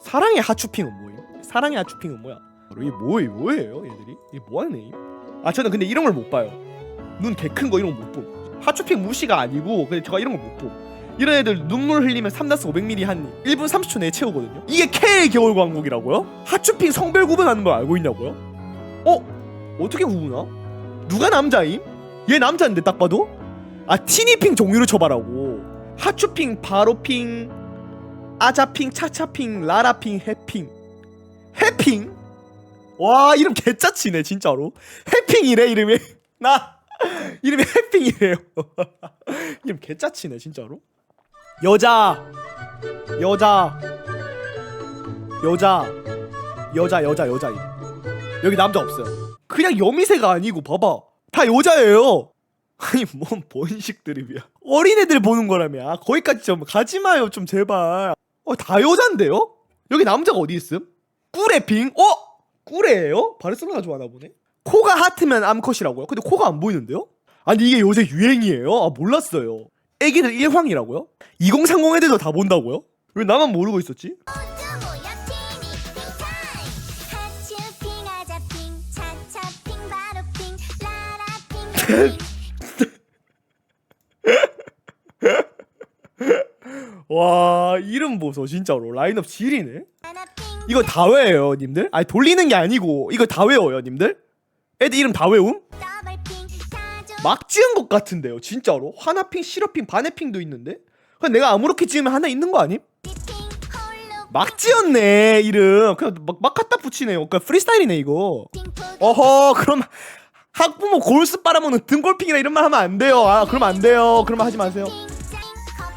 사랑의 하추핑은 뭐임? 사랑의 하추핑은 뭐야? 이게 뭐예요? 뭐예요, 얘들이? 이게 뭐하네? 아 저는 근데 이런 걸 못 봐요. 눈 개 큰 거 이런 거 못 봄. 하추핑 무시가 아니고 근데 제가 이런 걸 못 봄. 이런 애들 눈물 흘리면 3다스 500ml 한 1분 30초 내에 채우거든요. 이게 K의 겨울 광국이라고요? 하추핑 성별 구분하는 걸 알고 있냐고요? 어? 어떻게 구분하? 누가 남자임? 얘 남자인데 딱 봐도? 아 티니핑 종류를 쳐봐라고. 하추핑, 바로핑, 아자핑, 차차핑, 라라핑, 해핑. 해핑? 와 이름 개짜치네 진짜로. 해핑이래 이름이. 나 이름이 해핑이래요. 이름 개짜치네 진짜로. 여자 여자 여자 여자 여자 여자 여기 남자 없어요. 그냥 여미새가 아니고 봐봐 다 여자예요. 아니 뭔 번식 드립이야. 어린애들 보는 거라며. 아, 거기까지 좀 가지 마요 좀 제발. 어 다 여잔데요? 여기 남자가 어디 있음? 꿀에핑? 어? 꿀이에요? 바르셀로나 좋아하나 보네. 코가 하트면 암컷이라고요? 근데 코가 안 보이는데요? 아니 이게 요새 유행이에요? 아 몰랐어요. 애기들 일황이라고요? 2030 애들도 다 본다고요? 왜 나만 모르고 있었지? 와 이름 보소 진짜로 라인업 지리네. 이거 다 외워요 님들? 아니 돌리는 게 아니고 이거 다 외워요 님들? 애들 이름 다 외움? 막 지은 것 같은데요 진짜로? 하나핑, 시러핑, 바네핑도 있는데? 그냥 내가 아무렇게 지으면 하나 있는 거 아님? 막 지었네 이름 그냥 막, 막 갖다 붙이네요 그러니까 프리스타일이네 이거 어허 그럼 학부모 골수 빨아먹는 등골핑이나 이런 말 하면 안 돼요 아 그러면 안 돼요 그런 말 하지 마세요 핑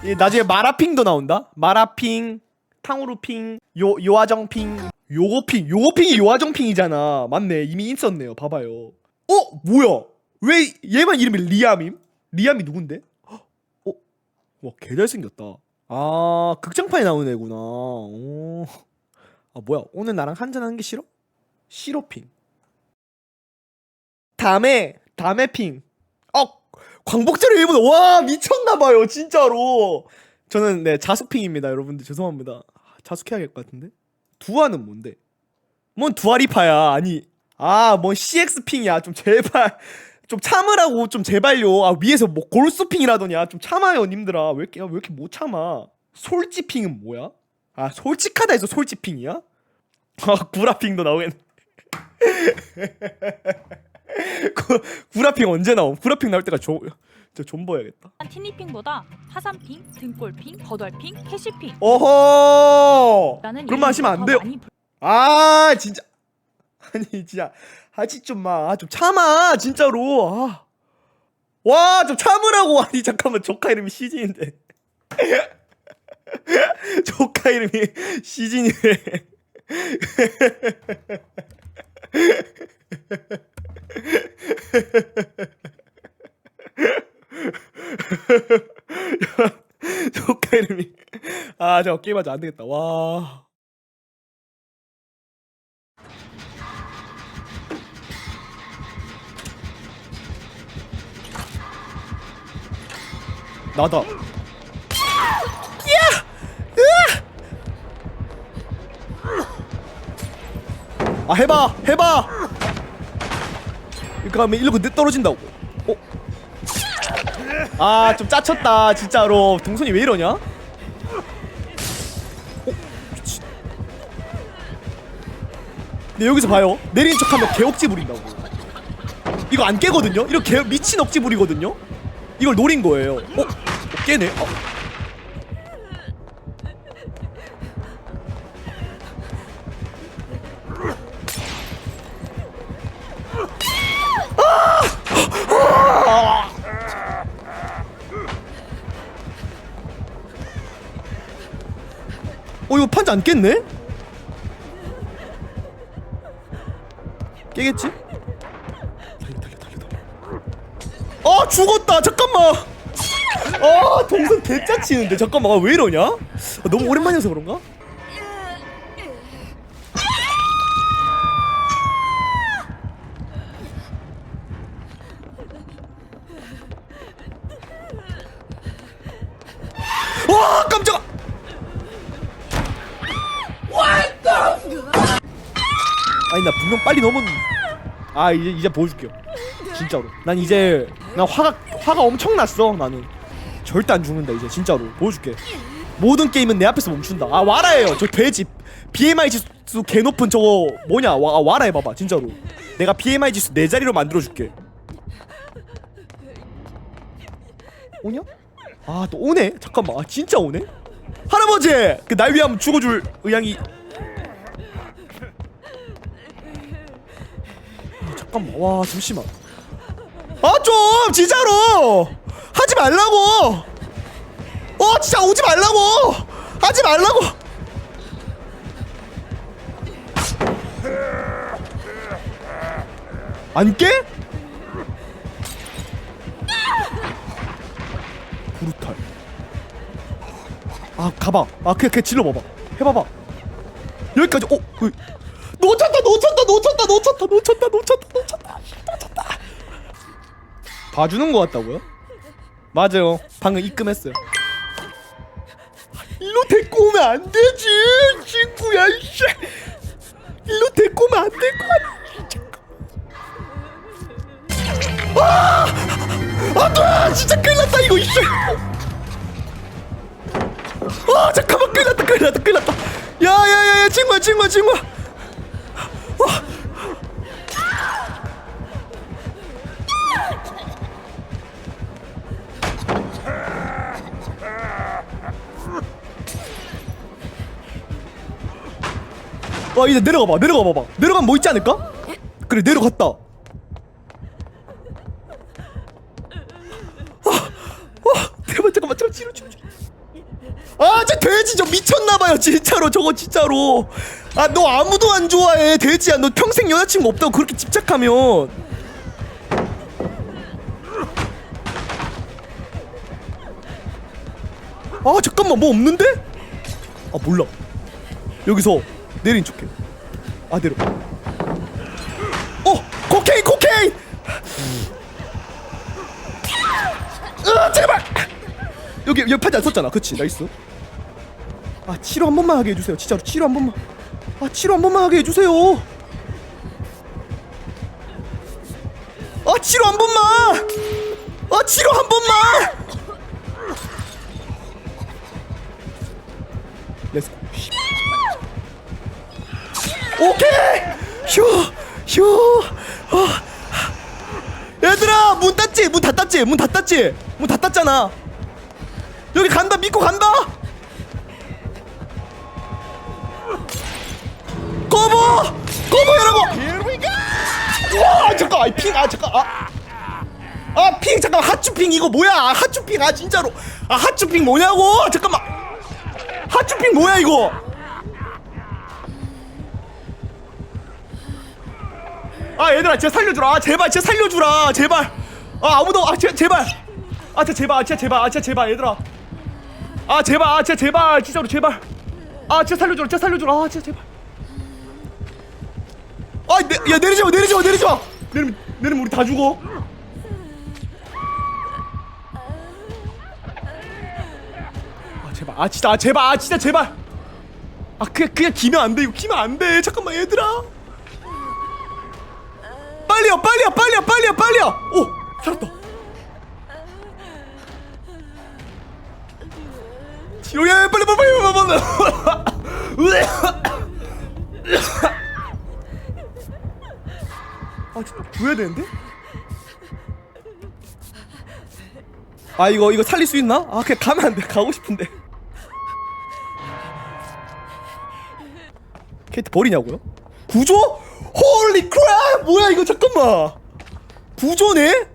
예, 나중에 마라핑도 나온다. 마라핑 탕후루핑 요 요아정핑. 요거핑 요거핑이 요아정핑이잖아. 맞네. 이미 있었네요. 봐봐요. 어? 뭐야? 왜 얘만 이름이 리암임? 리암이 누군데? 어 와 개잘 생겼다. 아 극장판에 나오는 애구나. 오. 아 뭐야? 오늘 나랑 한잔 하는 게 싫어? 시로핑. 다음에 다음에 핑. 어, 광복절의 일본 와 미쳤나봐요 진짜로. 저는 네 자숙핑입니다 여러분들. 죄송합니다. 아, 자숙해야 될 것 같은데? 두아는 뭔데? 뭔 두아리파야 아니. 아뭔 CX핑이야. 좀 제발 좀 참으라고 좀 제발요. 아 위에서 뭐 골수핑이라더냐. 좀 참아요 님들아. 왜 이렇게 왜 이렇게 못 참아? 솔지핑은 뭐야? 아 솔직하다 해서 솔지핑이야? 아 구라핑도 나오겠네 구, 구라핑 언제 나옴 구라핑 나올 때가 조, 저 존버야겠다. 티니핑보다 화산핑, 등골핑, 거덜핑, 캐시핑. 어허! 라는 그런 말 하시면 안 돼요. 아 진짜. 아니 진짜. 하지 좀마좀 참아 진짜로. 아. 와좀 참으라고. 아니 잠깐만. 조카 이름이 시진인데. 조카 이름이 시진이래 조카 이름이 아 잠깐 게임 하자 안 되겠다 와 나다. 야! 으아! 아 해봐, 해봐. 이렇게 하면 일로 늦 떨어진다고. 어? 아, 좀 짜쳤다, 진짜로. 동선이 왜 이러냐? 어? 미친. 근데 여기서 봐요. 내린 척하면 개억지 부린다고. 이거 안 깨거든요. 이렇게 미친 억지 부리거든요. 이걸 노린 거예요. 어? 어 깨네. 어. 깼네? 깨겠지? 달려 달려 달려 달려. 아 죽었다! 잠깐만! 아 동선 개짜치는데. 잠깐만 아, 왜 이러냐? 아, 너무 오랜만이어서 그런가 아니 나 분명 빨리 넘은. 아 이제 이제 보여줄게요. 진짜로. 난 이제 나 화가 화가 엄청 났어 나는. 절대 안 죽는다 이제 진짜로. 보여줄게. 모든 게임은 내 앞에서 멈춘다. 아 와라예요. 저 돼지. BMI 지수 개 높은 저거 뭐냐? 와, 와라 해봐봐 진짜로. 내가 BMI 지수 네 자리로 만들어줄게. 오냐? 아 또 오네? 잠깐만. 아 진짜 오네? 할아버지! 그 날 위하면 죽어줄 의향이 잠깐만. 와 잠시만. 아 좀 진짜로. 하지 말라고. 어 진짜 오지 말라고. 하지 말라고. 안 깨? 브루탈. 아 가봐 아 그냥 그냥 질러봐봐. 해봐봐. 여기까지. 어 으. 놓쳤다 놓쳤다 놓쳤다 놓쳤다 놓쳤다 놓쳤다 놓쳤다. 놓쳤다 봐주는 거 같다고요? 맞아요. 방금 입금했어요. 일로 데리고 오면 안 되지 친구야 이씨. 일로 데리고 오면 안 될 거 아니야 안돼 진짜 큰일 났다 이거 이씨. 아 잠깐만 큰일 났다 큰일 났다 큰일 났다. 야야야야 친구야 친구야 친구야 와 이제 내려가 봐 내려가 봐봐. 내려가면 뭐 있지 않을까? 그래 내려갔다. 아 대박 잠깐만 잠깐 치료 치료 아저 돼지 저 미쳤나봐요 진짜로. 저거 진짜로. 아 너 아무도 안 좋아해 돼지야. 너 평생 여자친구 없다고 그렇게 집착하면. 아 잠깐만 뭐 없는데? 아 몰라. 여기서 내린 척해. 아 내려 어 코케인 코케인! 으 제발! 여기 여기 판지 안 썼잖아. 그치? 나이스. 아 치료 한 번만 하게 해주세요. 진짜로 치료 한 번만. 아 치료 한 번만 하게 해주세요. 아 치료 한 번만! 아 치료 한 번만 오케이! 휴 휴 어. 얘들아 문 닫지 문 닫았지 문 닫았지. 문 닫았잖아. 여기 간다 믿고 간다. 꺼버 꺼버야라고 와 잠깐 아이 핑 아 잠깐 아 아 핑 잠깐 핫추핑 이거 뭐야? 아, 핫추핑 아 진짜로. 아 핫추핑 뭐냐고? 잠깐만. 핫추핑 뭐야 이거 아 얘들아 진짜 살려주라. 아 제발 진짜 살려주라. 제발. 아 아무도 아 제, 제발. 아 진짜 제발 아 진짜 제발 아 진짜 제발 얘들아. 아 제발 아 진짜 제발 진짜로 제발. 아 진짜 살려주라 진짜 살려주라. 아 진짜 제발. 아야 내리지 마 내리지 마 내리지 마. 내리면 내리면 우리 다 죽어. 아 제발 아 진짜 아 제발 아 진짜 제발. 아 그냥 그냥 기면 안돼 이거. 기면 안돼. 잠깐만 얘들아 빨리요 빨리요 빨리요 빨리요 빨리요! 오 살았다. 지호야 빨리 빨리 빨리 빨리 빨리. 아 진짜 구해야 되는데? 아 이거 이거 살릴 수 있나? 아 그냥 가면 안돼. 가고 싶은데. 케이트 버리냐고요? 구조 홀리 크랩 뭐야 이거 잠깐만. 구조네?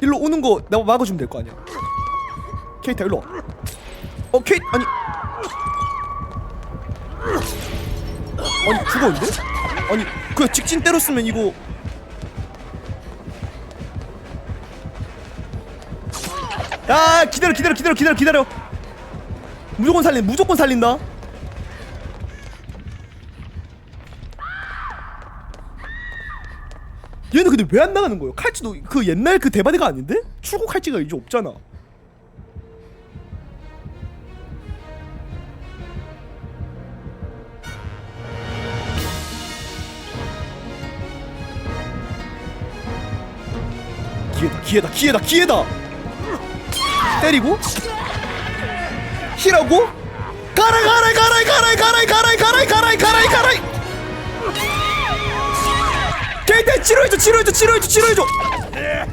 일로 오는 거 내가 막아주면 될 거 아니야. 케이트 일로 와 어 케이트 아니. 아니 죽었는데? 아니 그냥 직진 때렸으면 이거. 야 기다려 기다려 기다려 기다려 기다려. 무조건 살린 무조건 살린다 근데 왜 안 나가는 거예요? 칼찌도 그 옛날 그 대바대가 아닌데? 출고 칼찌가 이제 없잖아. 기회다 기회다 기회다 기회다 때리고 히라고 가라 가라 가라 가라 가라 가라 가라 가라 가라 가라 개대 치료해줘 치료해줘 치료해줘 치료해줘.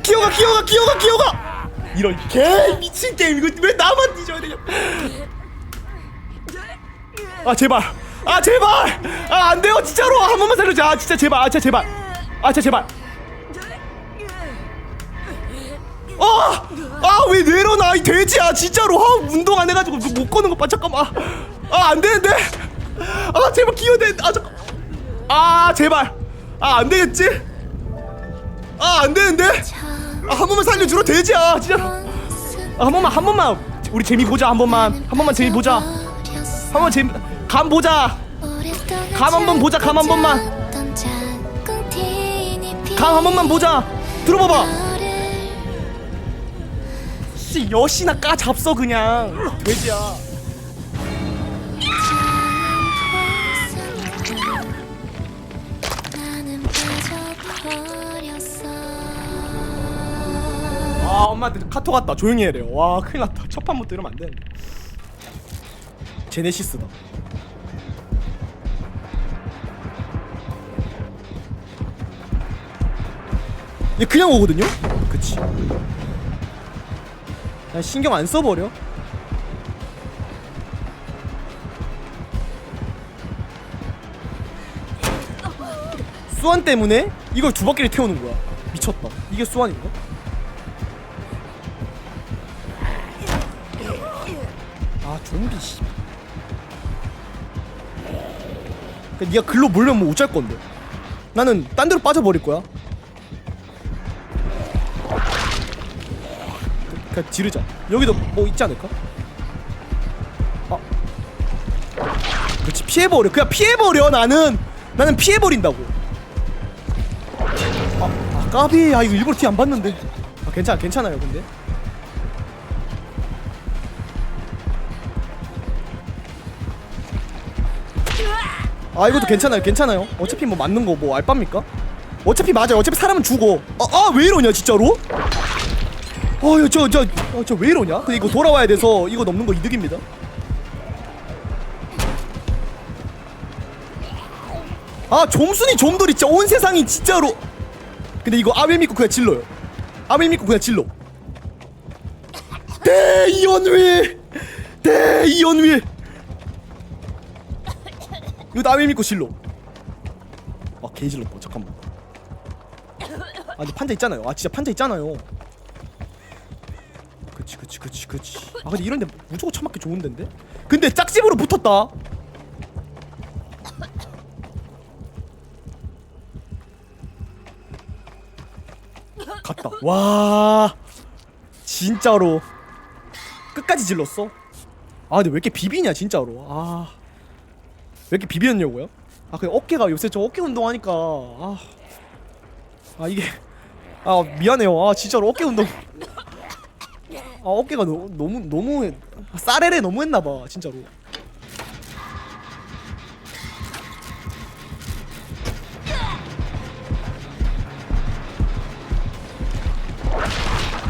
기어가 기어가 기어가 기어가. 이런 개 미친 게임. 이거 왜 나만 뒤져야 되냐? 아 제발. 아 제발. 아 안돼요. 진짜로. 한 번만 살려줘. 아 진짜 제발. 아 진짜 제발. 아 진짜 제발. 아 아왜 내려놔? 이 돼지야. 진짜로. 아 운동 안 해가지고 그못 거는 거봐. 잠깐만. 아안 되는데. 아 제발 기어대 아 잠깐. 아 제발 아 안 되겠지? 아 안 되는데? 아 한 번만 살려주라 돼지야 진짜. 아, 한 번만 한 번만. 우리 재미 보자 한 번만. 한 번만 재미 보자. 한 번만 재미 감 보자. 감 한번 보자 감 한 번만. 감 한 번만 보자. 들어봐봐. 씨 여시나 까 잡서 그냥. 돼지야 아 엄마한테 카톡 왔다. 조용히 해래요. 와 큰일 났다. 첫 판부터 이러면 안 되는데. 제네시스다. 얘 그냥 오거든요? 그치. 난 신경 안 써버려. 수완 때문에 이걸 두 바퀴를 태우는 거야. 미쳤다. 이게 수완인가? 좀비 씨. 그러니까 네가 글로 몰면 뭐 어쩔 건데. 나는 딴 데로 빠져버릴 거야. 그- 그냥 지르자. 여기도 뭐 있지 않을까? 아. 그렇지 피해버려. 그냥 피해버려 나는. 나는 피해버린다고. 아, 아 까비. 아 이거 일부러 티 안 봤는데. 아 괜찮아 괜찮아요 근데. 아 이것도 괜찮아요 괜찮아요. 어차피 뭐 맞는 거 뭐 알바입니까? 어차피 맞아요. 어차피 사람은 죽어. 아왜 이러냐 진짜로? 아저저저 왜 이러냐? 근데 이거 돌아와야 돼서 이거 넘는 거 이득입니다. 아 좀순이 좀돌이 진짜 온 세상이 진짜로. 근데 이거 아윌 믿고 그냥 질러요. 아윌 믿고 그냥 질러. 대이연윌 대이연윌 이거 남의 믿고 실로. 아 개질렀다. 잠깐만. 아 근데 판자 있잖아요. 아 진짜 판자 있잖아요. 그치 그치 그치 그치. 아 근데 이런데 무조건 처맞기 좋은 데인데? 근데 짝집으로 붙었다. 갔다. 와. 진짜로. 끝까지 질렀어? 아 근데 왜 이렇게 비비냐 진짜로. 아. 왜 이렇게 비비었냐고요? 아 그냥 어깨가 요새 저 어깨 운동하니까. 아, 아 이게. 아 미안해요. 아 진짜로 어깨 운동. 아 어깨가 너, 너무 너무 싸레레 너무 했나봐 진짜로.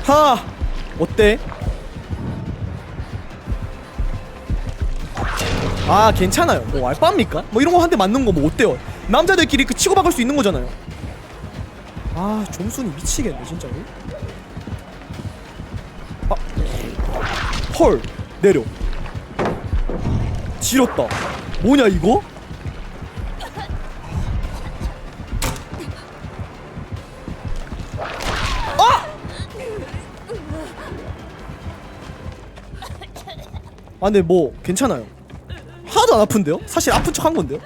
하! 어때? 아 괜찮아요. 뭐 알바입니까? 뭐 이런 거 한 대 맞는 거 뭐 어때요? 남자들끼리 그 치고박을 수 있는 거잖아요. 아 점순이 미치겠네 진짜로. 아. 헐 내려. 지렸다. 뭐냐 이거? 아 근데 뭐 괜찮아요 하나도 안 아픈데요? 사실 아픈 척 한 건데요?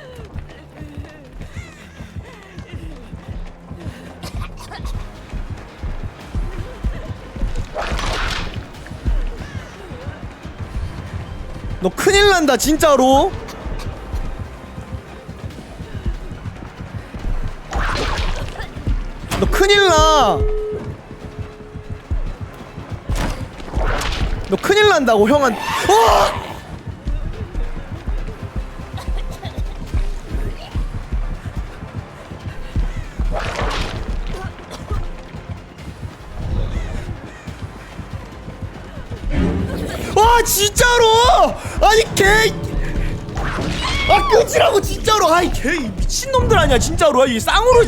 너 큰일 난다 진짜로 너 큰일 나. 너 큰일 난다고 형한. 어! 진짜로? 아니 개. 아 끄지라고 진짜로. 아이 개 미친놈들 아니야 진짜로. 아이 쌍으로.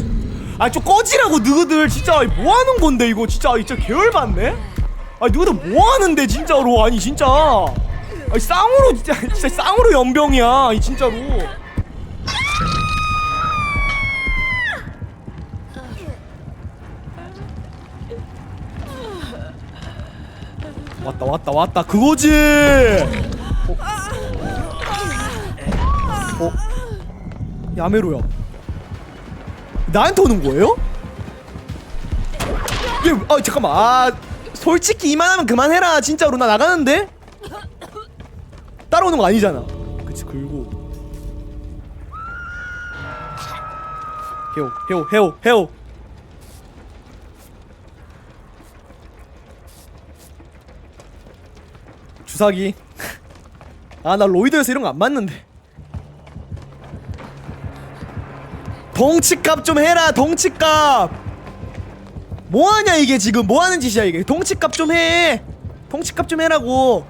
아좀 꺼지라고 너희들. 진짜 뭐 하는 건데 이거 진짜. 진짜 계열받네? 아니 너희들 뭐 하는데 진짜로. 아니 진짜. 아니 쌍으로 진짜 진짜 쌍으로 연병이야 아니 진짜로 왔다 왔다 그거지 어? 어? 야메로야 나한테 오는 거예요? 얘, 아 잠깐만 아 솔직히 이만하면 그만해라 진짜로 나 나가는데? 따라오는 거 아니잖아 그치 긁고 해오 해오 해오 해오 주사기. 아 나 로이드에서 이런 거 안 맞는데. 덩치값 좀 해라 덩치값. 뭐하냐 이게 지금? 뭐하는 짓이야 이게? 덩치값 좀해. 덩치값 좀 해라고.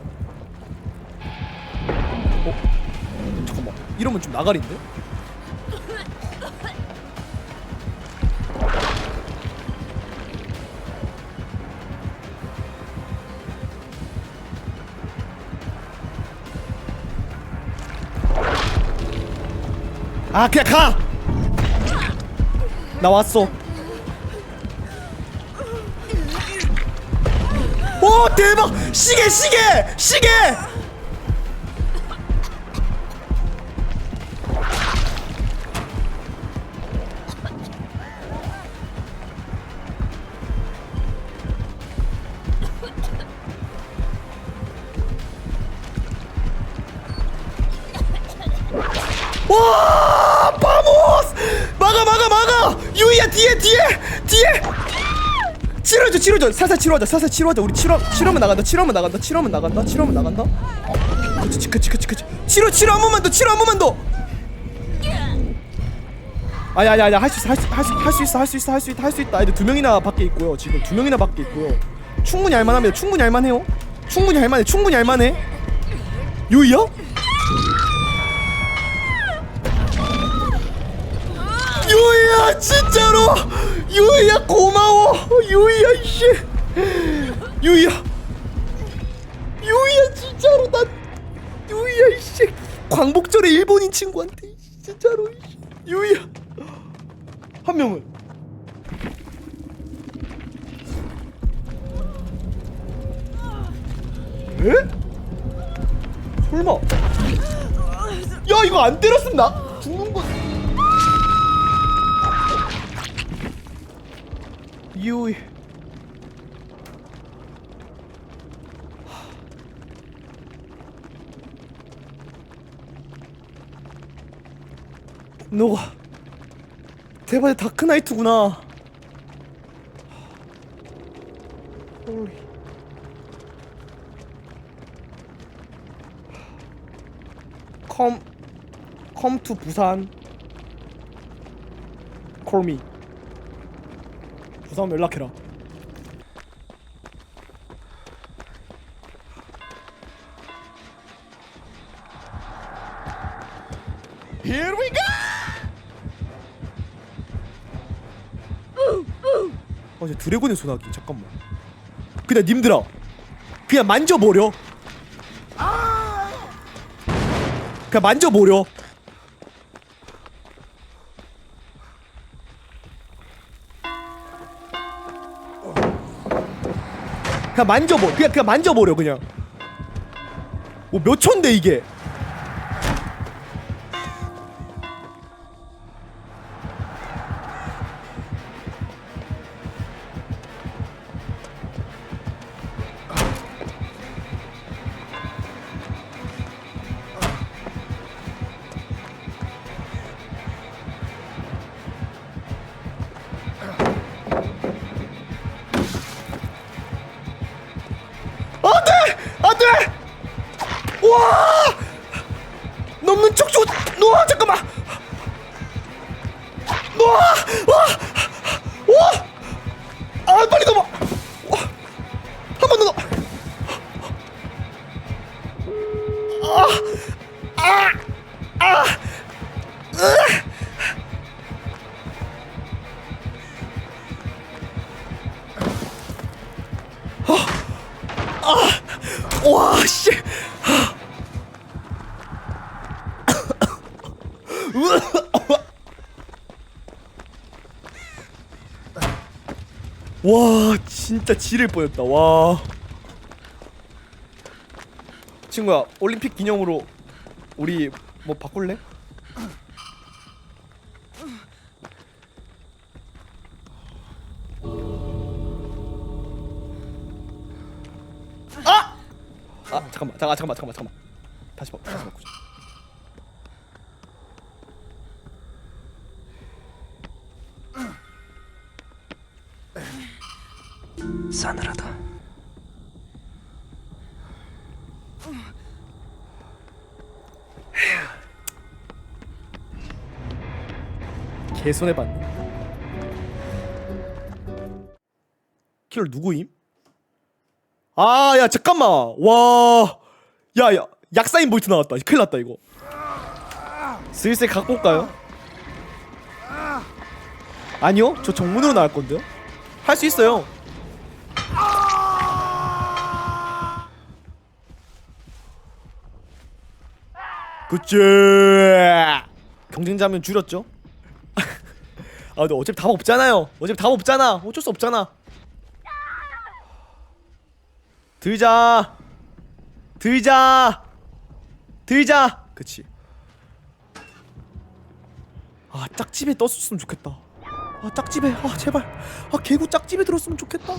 어? 잠깐만. 이러면 좀 나가린데? 아 그냥 가! 나 왔어. 오 대박! 시계 시계! 시계 유이야 뒤에 뒤에 뒤에. 치료줘 치료줘. 살살 치료하자 살살 치료하자. 우리 치료 치료하면 나간다 치료하면 나간다 치료하면 나간다 치료하면 나간다. 그치 그치 그치 그치 치료 치료 한 번만 더 치료 한 번만 더. 아니 아니 아니 할수 있어 할수할수할수 있어 할 수 있어 할 수 있다. 애들 두 명이나 밖에 있고요 지금. 두 명이나 밖에 있고요. 충분히 할만합니다. 충분히 할만해요. 충분히 할만해 충분히 할만해. 유이야? 유이야 진짜로! 유이야 고마워! 유이야 이씨! 유이야! 유이야 진짜로 난 유이야 이씨! 광복절에 일본인 친구한테 진짜로. 유이야! 한 명은? 에? 설마? 야 이거 안 때렸으면 나 유이 너가 대박의 다크나이트구나. 홀리 컴 컴 투 부산. 콜미 부산 연락해라. 어, 저 드래곤의 소나기 잠깐만. 그냥 님들아, 그냥 만져버려. 그냥 만져버려. 그냥 만져버 그냥 그냥 만져버려 그냥. 뭐몇 초인데 이게 와 진짜 지릴 뻔했다. 와. 친구야 올림픽 기념으로 우리 뭐 바꿀래? 아! 아 잠깐만. 잠깐 잠깐만 잠깐만 잠깐만. 다시 바 다시 바꾸자 싸늘하다. 개 손해 봤네 킬러 누구임? 아 야 잠깐만 와 야 야 약사인 보이트 나왔다 큰일 났다 이거 슬슬 각 볼까요? 아니요 저 정문으로 나갈 건데요 할 수 있어요 그치. 경쟁자면 줄였죠. 아 근데 어차피 답 없잖아요. 어차피 답 없잖아. 어쩔 수 없잖아. 들자. 들자. 들자. 그치. 아 짝집에 떴으면 좋겠다. 아 짝집에. 아 제발. 아 개구 짝집에 들었으면 좋겠다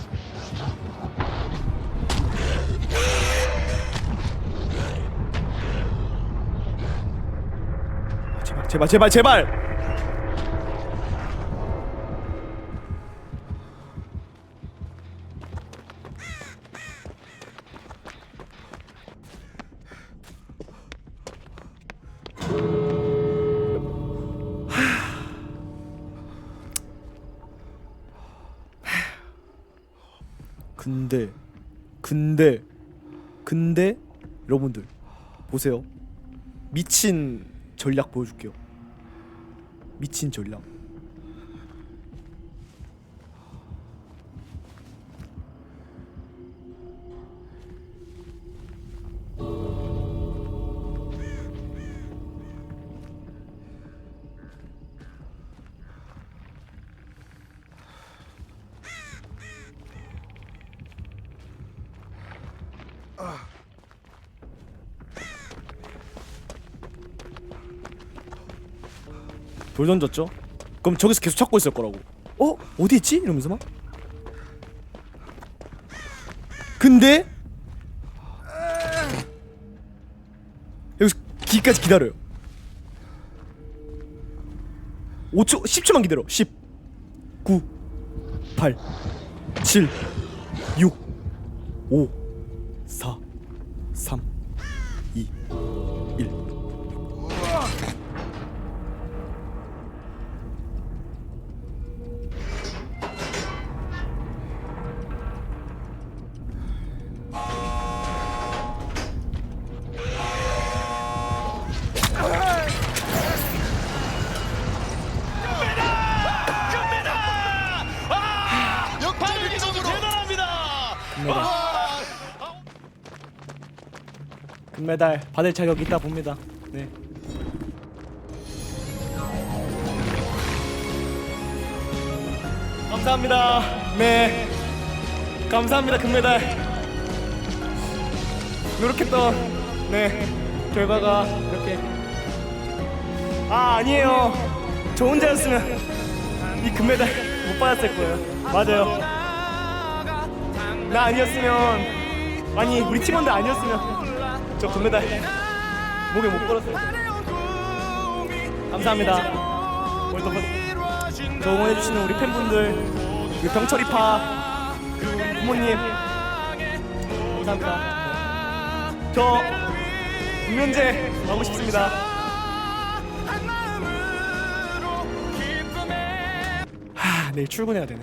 제발 제발 제발! 근데 근데 근데 여러분들 보세요. 미친 전략 보여줄게요. 미친 전략 돌 던졌죠? 그럼 저기서 계속 찾고 있을 거라고 어? 어디 있지? 이러면서 막 근데 여기서 기까지 기다려요 5초 10초만 기다려 10 9 8 7 6 5 4 3 2 메달 받을 자격 있다 봅니다. 네. 감사합니다. 네. 감사합니다. 금메달. 노력했던 네 결과가 이렇게 아 아니에요. 저 혼자였으면 이 금메달 못 받았을 거예요. 맞아요. 나 아니었으면 아니 우리 팀원들 아니었으면 저 금메달 목에 못 걸었어요. 감사합니다. 오늘도 저 응원해주시는 우리 팬분들, 우리 병철이파 그리고 우리 부모님 감사합니다. 네. 저 김현재 가고 싶습니다. 하 내일 출근해야 되네.